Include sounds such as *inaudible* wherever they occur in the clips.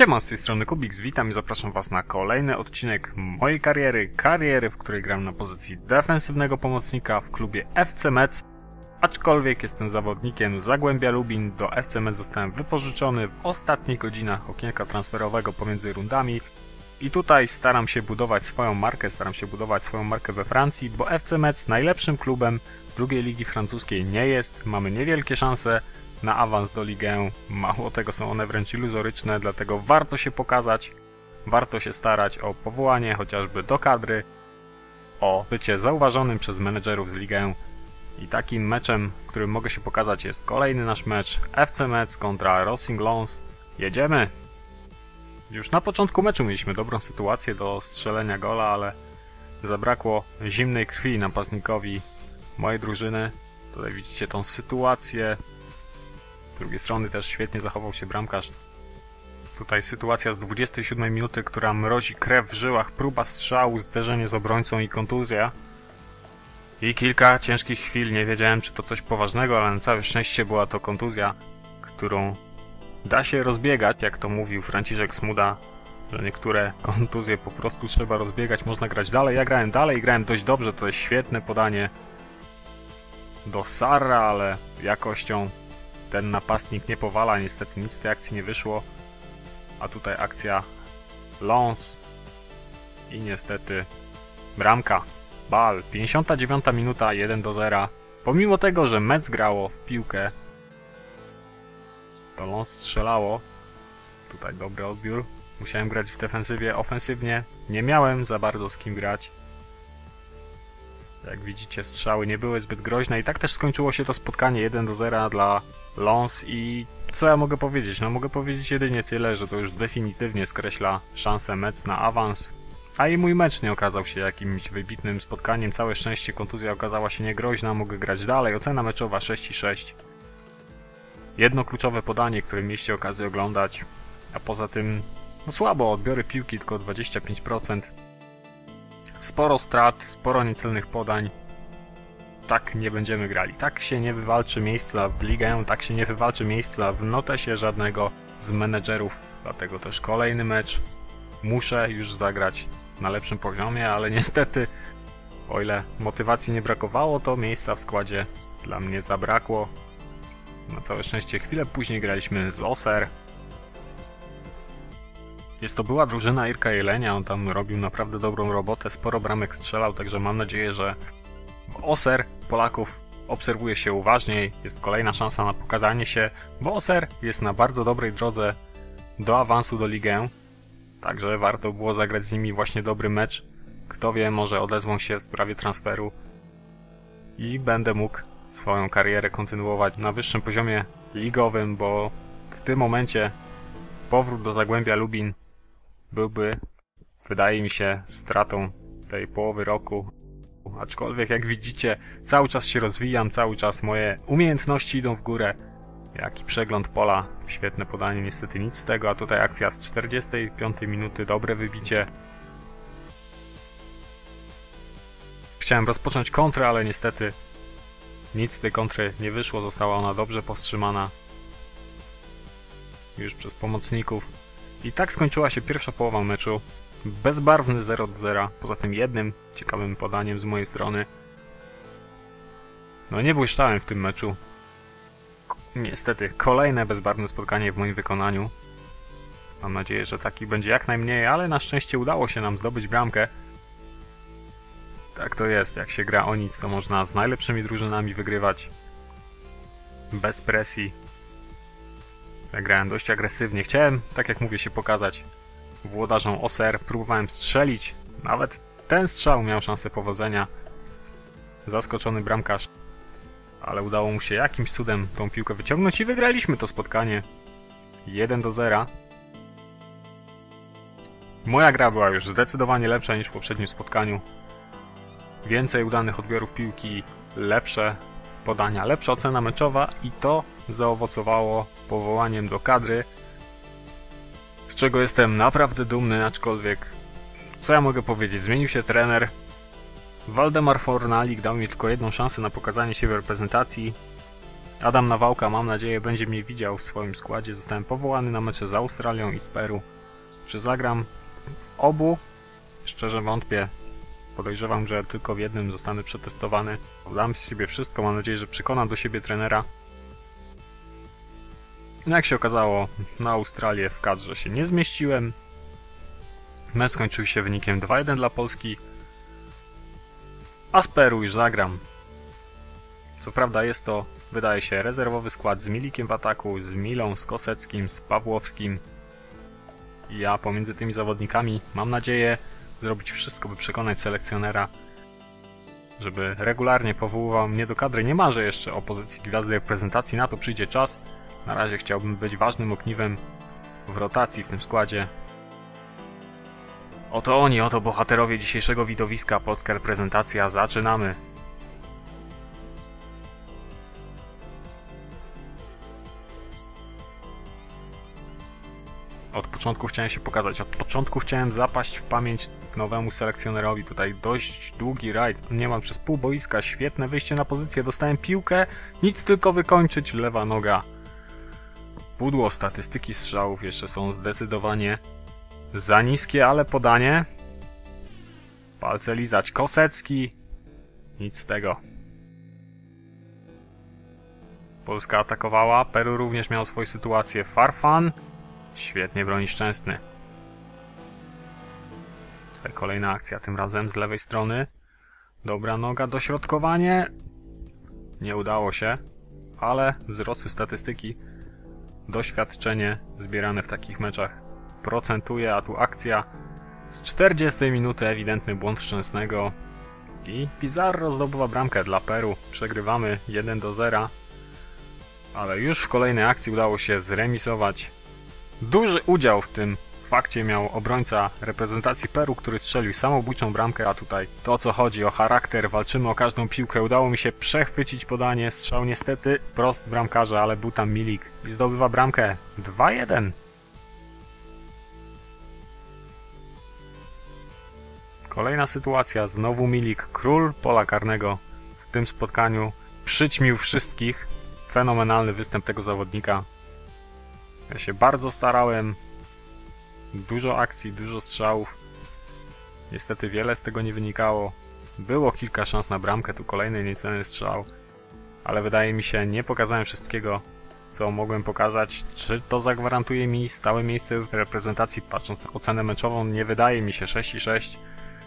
Siema, z tej strony Kubiks, witam i zapraszam Was na kolejny odcinek mojej kariery, kariery, w której gram na pozycji defensywnego pomocnika w klubie FC Metz. Aczkolwiek jestem zawodnikiem Zagłębia Lubin, do FC Metz zostałem wypożyczony w ostatnich godzinach okienka transferowego pomiędzy rundami. I tutaj staram się budować swoją markę, staram się budować swoją markę we Francji, bo FC Metz najlepszym klubem drugiej ligi francuskiej nie jest, mamy niewielkie szanse na awans do ligę. Mało tego, są one wręcz iluzoryczne, dlatego warto się pokazać, warto się starać o powołanie chociażby do kadry, o bycie zauważonym przez menedżerów z ligę. I takim meczem, którym mogę się pokazać jest kolejny nasz mecz FC Metz kontra Racing Lons. Jedziemy! Już na początku meczu mieliśmy dobrą sytuację do strzelenia gola, ale zabrakło zimnej krwi napastnikowi mojej drużyny. Tutaj widzicie tą sytuację, drugiej strony też świetnie zachował się bramkarz. Tutaj sytuacja z 27 minuty, która mrozi krew w żyłach, próba strzału, zderzenie z obrońcą i kontuzja. I kilka ciężkich chwil, nie wiedziałem czy to coś poważnego, ale na całe szczęście była to kontuzja, którą da się rozbiegać, jak to mówił Franciszek Smuda, że niektóre kontuzje po prostu trzeba rozbiegać, można grać dalej. Ja grałem dalej grałem dość dobrze, to jest świetne podanie do Sarra, ale jakością ten napastnik nie powala, niestety nic z tej akcji nie wyszło. A tutaj akcja Lons i niestety bramka. Bal, 59 minuta, 1 do 0. Pomimo tego, że Mets grało w piłkę, to Lons strzelało. Tutaj dobry odbiór. Musiałem grać w defensywie, ofensywnie. Nie miałem za bardzo z kim grać. Jak widzicie, strzały nie były zbyt groźne i tak też skończyło się to spotkanie 1 do 0 dla Lons i co ja mogę powiedzieć? No mogę powiedzieć jedynie tyle, że to już definitywnie skreśla szansę Mets na awans. A i mój mecz nie okazał się jakimś wybitnym spotkaniem. Całe szczęście kontuzja okazała się niegroźna, mogę grać dalej. Ocena meczowa 6,6. Jedno kluczowe podanie, które mieliście okazję oglądać, a poza tym no słabo, odbiory piłki tylko 25%. Sporo strat, sporo niecelnych podań. Tak nie będziemy grali. Tak się nie wywalczy miejsca w ligę, tak się nie wywalczy miejsca w notesie żadnego z menedżerów. Dlatego też kolejny mecz muszę już zagrać na lepszym poziomie, ale niestety, o ile motywacji nie brakowało, to miejsca w składzie dla mnie zabrakło. Na całe szczęście chwilę później graliśmy z Oser, jest to była drużyna Irka Jelenia, on tam robił naprawdę dobrą robotę, sporo bramek strzelał, także mam nadzieję, że Oser Polaków obserwuje się uważniej, jest kolejna szansa na pokazanie się, bo Oser jest na bardzo dobrej drodze do awansu do ligę, także warto było zagrać z nimi właśnie dobry mecz. Kto wie, może odezwą się w sprawie transferu i będę mógł swoją karierę kontynuować na wyższym poziomie ligowym, bo w tym momencie powrót do Zagłębia Lubin byłby, wydaje mi się, stratą tej połowy roku. Aczkolwiek, jak widzicie, cały czas się rozwijam, cały czas moje umiejętności idą w górę. Jaki przegląd pola, świetne podanie, niestety nic z tego, a tutaj akcja z 45 minuty, dobre wybicie. Chciałem rozpocząć kontrę, ale niestety nic z tej kontry nie wyszło, została ona dobrze powstrzymana już przez pomocników. I tak skończyła się pierwsza połowa meczu. Bezbarwny 0 do 0, poza tym jednym ciekawym podaniem z mojej strony. No nie błyszczałem w tym meczu. Niestety, kolejne bezbarwne spotkanie w moim wykonaniu. Mam nadzieję, że taki będzie jak najmniej, ale na szczęście udało się nam zdobyć bramkę. Tak to jest, jak się gra o nic, to można z najlepszymi drużynami wygrywać. Bez presji, ja grałem dość agresywnie. Chciałem, tak jak mówię, się pokazać włodarzom OSR. Próbowałem strzelić. Nawet ten strzał miał szansę powodzenia. Zaskoczony bramkarz. Ale udało mu się jakimś cudem tą piłkę wyciągnąć i wygraliśmy to spotkanie. 1 do 0. Moja gra była już zdecydowanie lepsza niż w poprzednim spotkaniu. Więcej udanych odbiorów piłki, lepsze podania, lepsza ocena meczowa i to zaowocowało powołaniem do kadry, z czego jestem naprawdę dumny, aczkolwiek co ja mogę powiedzieć, zmienił się trener. Waldemar Fornalik dał mi tylko jedną szansę na pokazanie się w reprezentacji. Adam Nawałka, mam nadzieję, będzie mnie widział w swoim składzie. Zostałem powołany na mecze z Australią i z Peru. Czy zagram w obu? Szczerze wątpię. Podejrzewam, że tylko w jednym zostanę przetestowany. Dam z siebie wszystko, mam nadzieję, że przekonam do siebie trenera. No jak się okazało, na Australię w kadrze się nie zmieściłem. Mecz skończył się wynikiem 2-1 dla Polski. A z Peru już zagram. Co prawda jest to, wydaje się, rezerwowy skład z Milikiem w ataku, z Milą, z Koseckim, z Pawłowskim. Ja pomiędzy tymi zawodnikami mam nadzieję zrobić wszystko, by przekonać selekcjonera, żeby regularnie powoływał mnie do kadry. Nie marzę jeszcze o pozycji gwiazdy reprezentacji, na to przyjdzie czas. Na razie chciałbym być ważnym ogniwem w rotacji w tym składzie. Oto oni, oto bohaterowie dzisiejszego widowiska, polska reprezentacja, zaczynamy! Od początku chciałem się pokazać, od początku chciałem zapaść w pamięć nowemu selekcjonerowi. Tutaj dość długi rajd, niemal przez pół boiska, świetne wyjście na pozycję, dostałem piłkę, nic tylko wykończyć, lewa noga. Pudło statystyki strzałów jeszcze są zdecydowanie za niskie, ale podanie. Palce lizać. Kosecki. Nic z tego. Polska atakowała. Peru również miał swoją sytuację. Farfan. Świetnie broni Szczęsny. Tutaj kolejna akcja, tym razem z lewej strony. Dobra noga, dośrodkowanie. Nie udało się, ale wzrosły statystyki. Doświadczenie zbierane w takich meczach procentuje, a tu akcja z 40 minuty, ewidentny błąd Szczęsnego. I Pizarro zdobywa bramkę dla Peru. Przegrywamy 1 do 0. Ale już w kolejnej akcji udało się zremisować. Duży udział w tym fakcie miał obrońca reprezentacji Peru, który strzelił samobójczą bramkę, a tutaj to co chodzi, o charakter, walczymy o każdą piłkę. Udało mi się przechwycić podanie, strzał niestety prost bramkarza, ale był tam Milik i zdobywa bramkę 2-1. Kolejna sytuacja, znowu Milik, król pola karnego w tym spotkaniu przyćmił wszystkich. Fenomenalny występ tego zawodnika. Ja się bardzo starałem. Dużo akcji, dużo strzałów. Niestety wiele z tego nie wynikało. Było kilka szans na bramkę, tu kolejny niecenny strzał. Ale wydaje mi się, nie pokazałem wszystkiego, co mogłem pokazać. Czy to zagwarantuje mi stałe miejsce w reprezentacji? Patrząc na ocenę meczową, nie wydaje mi się 6 i 6.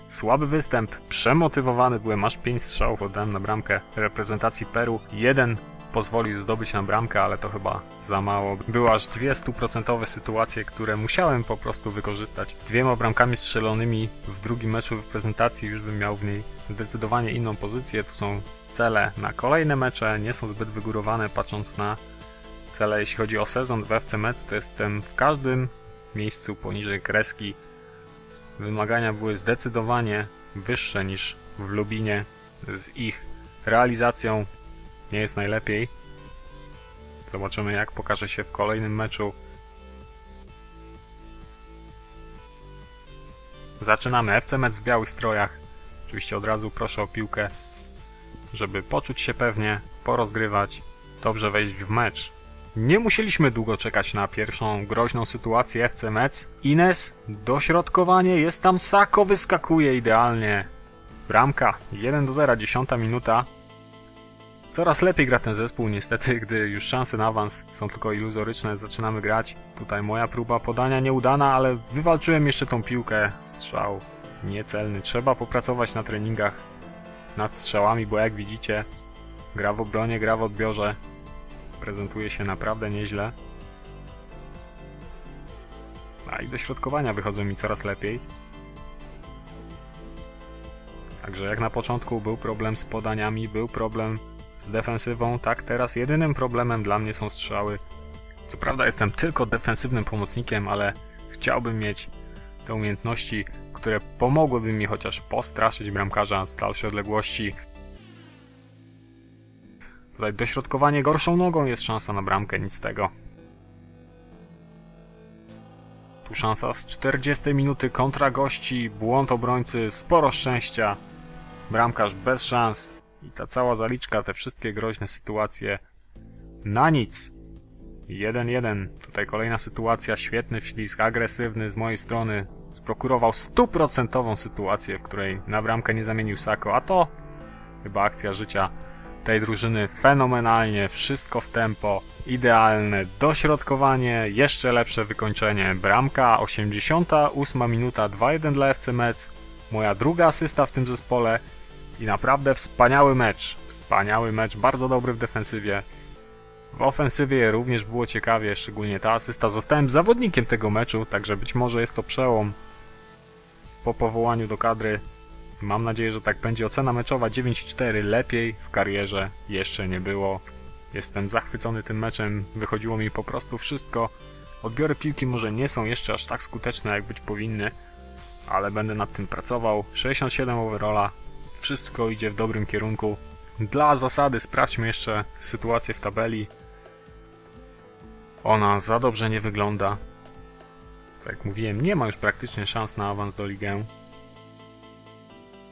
Słaby występ, przemotywowany byłem, aż 5 strzałów oddałem na bramkę reprezentacji Peru. Jeden pozwolił zdobyć na bramkę, ale to chyba za mało. Były aż dwie stuprocentowe sytuacje, które musiałem po prostu wykorzystać. Dwiema bramkami strzelonymi w drugim meczu reprezentacji już bym miał w niej zdecydowanie inną pozycję. Tu są cele na kolejne mecze, nie są zbyt wygórowane patrząc na cele jeśli chodzi o sezon w FC Metz, to jestem w każdym miejscu poniżej kreski Wymagania były zdecydowanie wyższe niż w Lubinie. Z ich realizacją nie jest najlepiej. Zobaczymy jak pokaże się w kolejnym meczu. Zaczynamy. FC Metz w białych strojach. Oczywiście od razu proszę o piłkę, żeby poczuć się pewnie, porozgrywać, dobrze wejść w mecz. Nie musieliśmy długo czekać na pierwszą groźną sytuację FC Metz. Ines, dośrodkowanie, jest tam Sako, wyskakuje idealnie. Bramka, 1 do 0, 10 minuta. Coraz lepiej gra ten zespół, niestety, *laughs* gdy już szanse na awans są tylko iluzoryczne, zaczynamy grać. Tutaj moja próba podania nieudana, ale wywalczyłem jeszcze tą piłkę. Strzał niecelny. Trzeba popracować na treningach nad strzałami, bo jak widzicie, gra w obronie, gra w odbiorze prezentuje się naprawdę nieźle. A i dośrodkowania wychodzą mi coraz lepiej. Także jak na początku był problem z podaniami, był problem z defensywą, tak teraz jedynym problemem dla mnie są strzały. Co prawda jestem tylko defensywnym pomocnikiem, ale chciałbym mieć te umiejętności, które pomogłyby mi chociaż postraszyć bramkarza z dalszej odległości, Tutaj dośrodkowanie gorszą nogą jest szansa na bramkę, nic z tego. Tu szansa z 40 minuty kontra gości, błąd obrońcy, sporo szczęścia. Bramkarz bez szans i ta cała zaliczka, te wszystkie groźne sytuacje Na nic. 1-1. Tutaj kolejna sytuacja, świetny wślizg, agresywny z mojej strony. Sprokurował stuprocentową sytuację, w której na bramkę nie zamienił Sako, a to chyba akcja życia tej drużyny fenomenalnie, wszystko w tempo, idealne dośrodkowanie, jeszcze lepsze wykończenie, bramka, 88 minuta, 2-1 dla FC Metz, moja druga asysta w tym zespole i naprawdę wspaniały mecz, wspaniały mecz, bardzo dobry w defensywie, w ofensywie również było ciekawie, szczególnie ta asysta. Zostałem zawodnikiem tego meczu, także być może jest to przełom po powołaniu do kadry. Mam nadzieję, że tak będzie. Ocena meczowa 9-4. Lepiej w karierze jeszcze nie było. Jestem zachwycony tym meczem. Wychodziło mi po prostu wszystko. Odbiory piłki może nie są jeszcze aż tak skuteczne, jak być powinny, ale będę nad tym pracował. 67 overalla. Wszystko idzie w dobrym kierunku. Dla zasady sprawdźmy jeszcze sytuację w tabeli. Ona za dobrze nie wygląda. Tak jak mówiłem, nie ma już praktycznie szans na awans do ligę.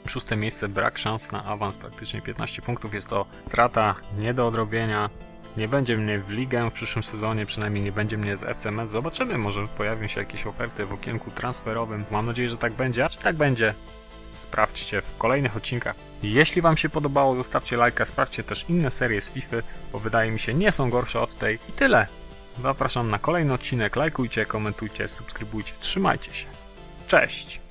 Szóste miejsce, brak szans na awans, praktycznie 15 punktów. Jest to strata nie do odrobienia. Nie będzie mnie w ligę w przyszłym sezonie, przynajmniej nie będzie mnie z FCMS. Zobaczymy, może pojawią się jakieś oferty w okienku transferowym. Mam nadzieję, że tak będzie. A czy tak będzie, sprawdźcie w kolejnych odcinkach. Jeśli Wam się podobało, zostawcie lajka, sprawdźcie też inne serie z FIFA, bo wydaje mi się nie są gorsze od tej. I tyle. Zapraszam na kolejny odcinek, lajkujcie, komentujcie, subskrybujcie, trzymajcie się. Cześć!